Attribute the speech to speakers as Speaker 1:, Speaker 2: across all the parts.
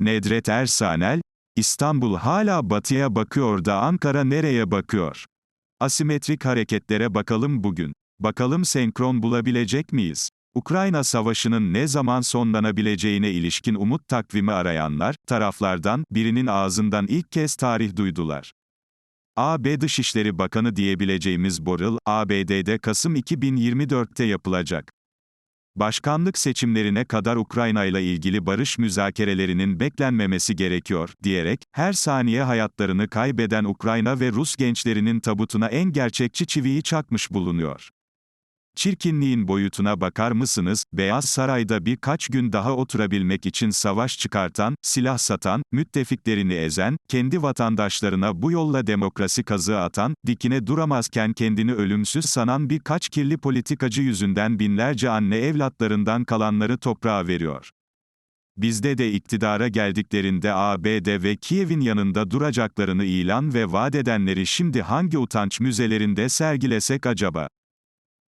Speaker 1: Nedret Ersanel, İstanbul hala batıya bakıyor da Ankara nereye bakıyor? Asimetrik hareketlere bakalım bugün. Bakalım senkron bulabilecek miyiz? Ukrayna Savaşı'nın ne zaman sonlanabileceğine ilişkin umut takvimi arayanlar, taraflardan birinin ağzından ilk kez tarih duydular. AB Dışişleri Bakanı diyebileceğimiz Borrell, ABD'de Kasım 2024'te yapılacak. Başkanlık seçimlerine kadar Ukrayna ile ilgili barış müzakerelerinin beklenmemesi gerekiyor, diyerek, her saniye hayatlarını kaybeden Ukrayna ve Rus gençlerinin tabutuna en gerçekçi çiviyi çakmış bulunuyor. Çirkinliğin boyutuna bakar mısınız? Beyaz Saray'da birkaç gün daha oturabilmek için savaş çıkartan, silah satan, müttefiklerini ezen, kendi vatandaşlarına bu yolla demokrasi kazığı atan, dikine duramazken kendini ölümsüz sanan birkaç kirli politikacı yüzünden binlerce anne evlatlarından kalanları toprağa veriyor. Bizde de iktidara geldiklerinde ABD ve Kiev'in yanında duracaklarını ilan ve vaat edenleri şimdi hangi utanç müzelerinde sergilesek acaba?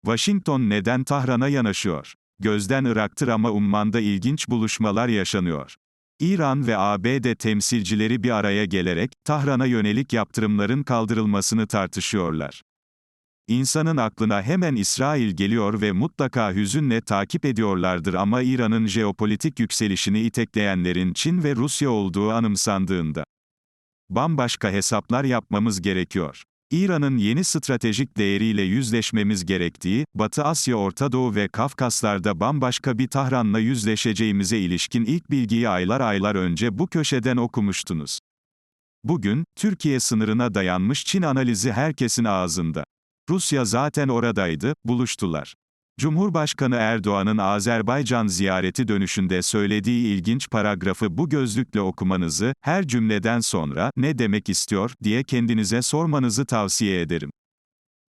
Speaker 1: Washington neden Tahran'a yanaşıyor? Gözden ıraktır ama Umman'da ilginç buluşmalar yaşanıyor. İran ve ABD temsilcileri bir araya gelerek, Tahran'a yönelik yaptırımların kaldırılmasını tartışıyorlar. İnsanın aklına hemen İsrail geliyor ve mutlaka hüzünle takip ediyorlardır ama İran'ın jeopolitik yükselişini itekleyenlerin Çin ve Rusya olduğu anımsandığında. Bambaşka hesaplar yapmamız gerekiyor. İran'ın yeni stratejik değeriyle yüzleşmemiz gerektiği, Batı Asya, Orta Doğu ve Kafkaslar'da bambaşka bir Tahran'la yüzleşeceğimize ilişkin ilk bilgiyi aylar aylar önce bu köşeden okumuştunuz. Bugün, Türkiye sınırına dayanmış Çin analizi herkesin ağzında. Rusya zaten oradaydı, buluştular. Cumhurbaşkanı Erdoğan'ın Azerbaycan ziyareti dönüşünde söylediği ilginç paragrafı bu gözlükle okumanızı, her cümleden sonra, ne demek istiyor, diye kendinize sormanızı tavsiye ederim.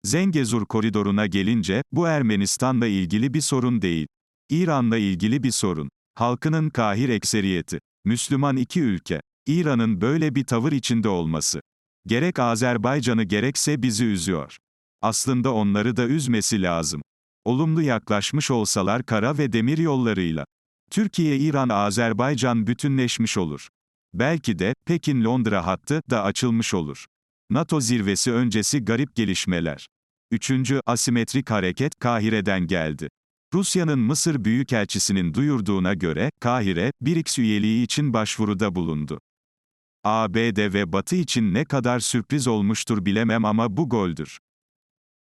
Speaker 1: Zengezur koridoruna gelince, bu Ermenistan'la ilgili bir sorun değil. İran'la ilgili bir sorun. Halkının kahir ekseriyeti. Müslüman iki ülke. İran'ın böyle bir tavır içinde olması. Gerek Azerbaycan'ı gerekse bizi üzüyor. Aslında onları da üzmesi lazım. Olumlu yaklaşmış olsalar kara ve demir yollarıyla. Türkiye, İran, Azerbaycan bütünleşmiş olur. Belki de, Pekin-Londra hattı da açılmış olur. NATO zirvesi öncesi garip gelişmeler. Üçüncü, asimetrik hareket, Kahire'den geldi. Rusya'nın Mısır Büyükelçisi'nin duyurduğuna göre, Kahire, BRICS üyeliği için başvuruda bulundu. ABD ve Batı için ne kadar sürpriz olmuştur bilemem ama bu goldür.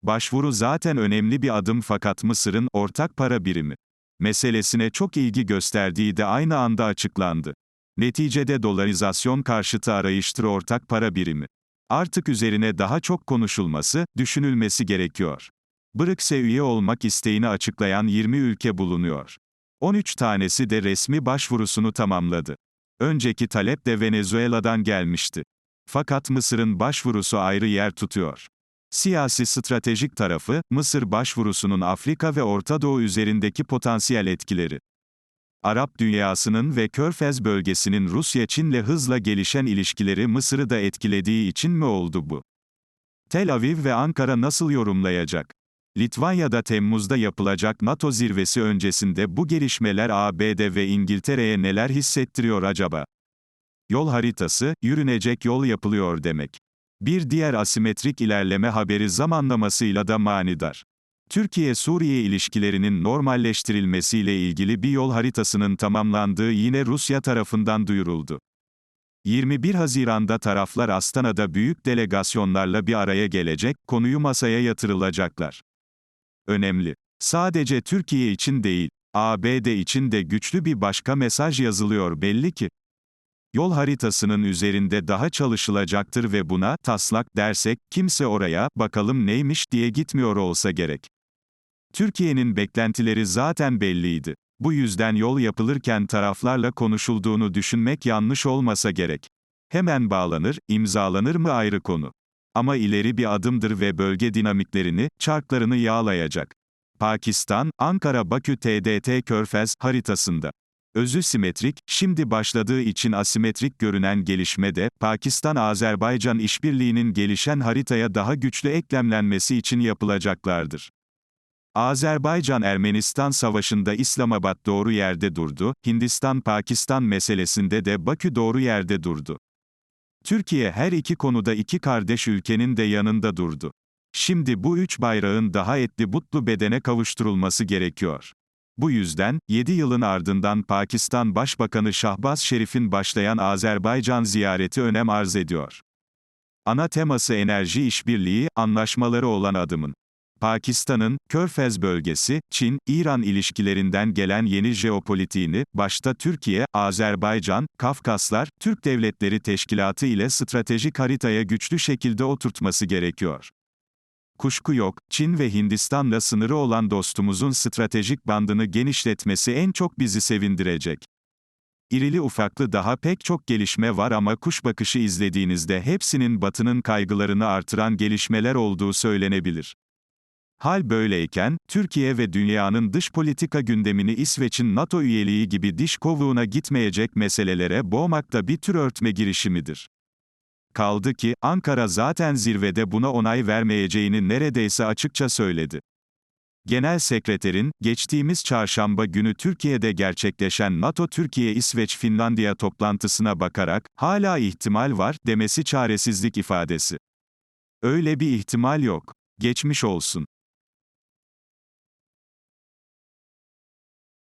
Speaker 1: Başvuru zaten önemli bir adım fakat Mısır'ın ortak para birimi meselesine çok ilgi gösterdiği de aynı anda açıklandı. Neticede dolarizasyon karşıtı arayıştır ortak para birimi. Artık üzerine daha çok konuşulması, düşünülmesi gerekiyor. BRICS'e üye olmak isteğini açıklayan 20 ülke bulunuyor. 13 tanesi de resmi başvurusunu tamamladı. Önceki talep de Venezuela'dan gelmişti. Fakat Mısır'ın başvurusu ayrı yer tutuyor. Siyasi stratejik tarafı, Mısır başvurusunun Afrika ve Orta Doğu üzerindeki potansiyel etkileri. Arap dünyasının ve Körfez bölgesinin Rusya-Çin'le hızla gelişen ilişkileri Mısır'ı da etkilediği için mi oldu bu? Tel Aviv ve Ankara nasıl yorumlayacak? Litvanya'da Temmuz'da yapılacak NATO zirvesi öncesinde bu gelişmeler ABD ve İngiltere'ye neler hissettiriyor acaba? Yol haritası, yürünecek yol yapılıyor demek. Bir diğer asimetrik ilerleme haberi zamanlamasıyla da manidar. Türkiye-Suriye ilişkilerinin normalleştirilmesiyle ilgili bir yol haritasının tamamlandığı yine Rusya tarafından duyuruldu. 21 Haziran'da taraflar Astana'da büyük delegasyonlarla bir araya gelecek, konuyu masaya yatırılacaklar. Önemli. Sadece Türkiye için değil, ABD için de güçlü bir başka mesaj yazılıyor belli ki. Yol haritasının üzerinde daha çalışılacaktır ve buna taslak dersek kimse oraya bakalım neymiş diye gitmiyor olsa gerek. Türkiye'nin beklentileri zaten belliydi. Bu yüzden yol yapılırken taraflarla konuşulduğunu düşünmek yanlış olmasa gerek. Hemen bağlanır, imzalanır mı ayrı konu. Ama ileri bir adımdır ve bölge dinamiklerini, çarklarını yağlayacak. Pakistan, Ankara-Bakü TDT Körfez haritasında özü simetrik, şimdi başladığı için asimetrik görünen gelişme de, Pakistan-Azerbaycan işbirliğinin gelişen haritaya daha güçlü eklemlenmesi için yapılacaklardır. Azerbaycan-Ermenistan savaşında İslamabad doğru yerde durdu, Hindistan-Pakistan meselesinde de Bakü doğru yerde durdu. Türkiye her iki konuda iki kardeş ülkenin de yanında durdu. Şimdi bu üç bayrağın daha etli butlu bedene kavuşturulması gerekiyor. Bu yüzden, 7 yılın ardından Pakistan Başbakanı Şahbaz Şerif'in başlayan Azerbaycan ziyareti önem arz ediyor. Ana teması enerji işbirliği, anlaşmaları olan adımın. Pakistan'ın, Körfez bölgesi, Çin, İran ilişkilerinden gelen yeni jeopolitiğini, başta Türkiye, Azerbaycan, Kafkaslar, Türk Devletleri Teşkilatı ile stratejik haritaya güçlü şekilde oturtması gerekiyor. Kuşku yok, Çin ve Hindistan'la sınırı olan dostumuzun stratejik bandını genişletmesi en çok bizi sevindirecek. İrili ufaklı daha pek çok gelişme var ama kuş bakışı izlediğinizde hepsinin batının kaygılarını artıran gelişmeler olduğu söylenebilir. Hal böyleyken, Türkiye ve dünyanın dış politika gündemini İsveç'in NATO üyeliği gibi diş kovuğuna gitmeyecek meselelere boğmak da bir tür örtme girişimidir. Kaldı ki, Ankara zaten zirvede buna onay vermeyeceğini neredeyse açıkça söyledi. Genel Sekreterin, geçtiğimiz çarşamba günü Türkiye'de gerçekleşen NATO-Türkiye-İsveç-Finlandiya toplantısına bakarak, hala ihtimal var, demesi çaresizlik ifadesi. Öyle bir ihtimal yok. Geçmiş olsun.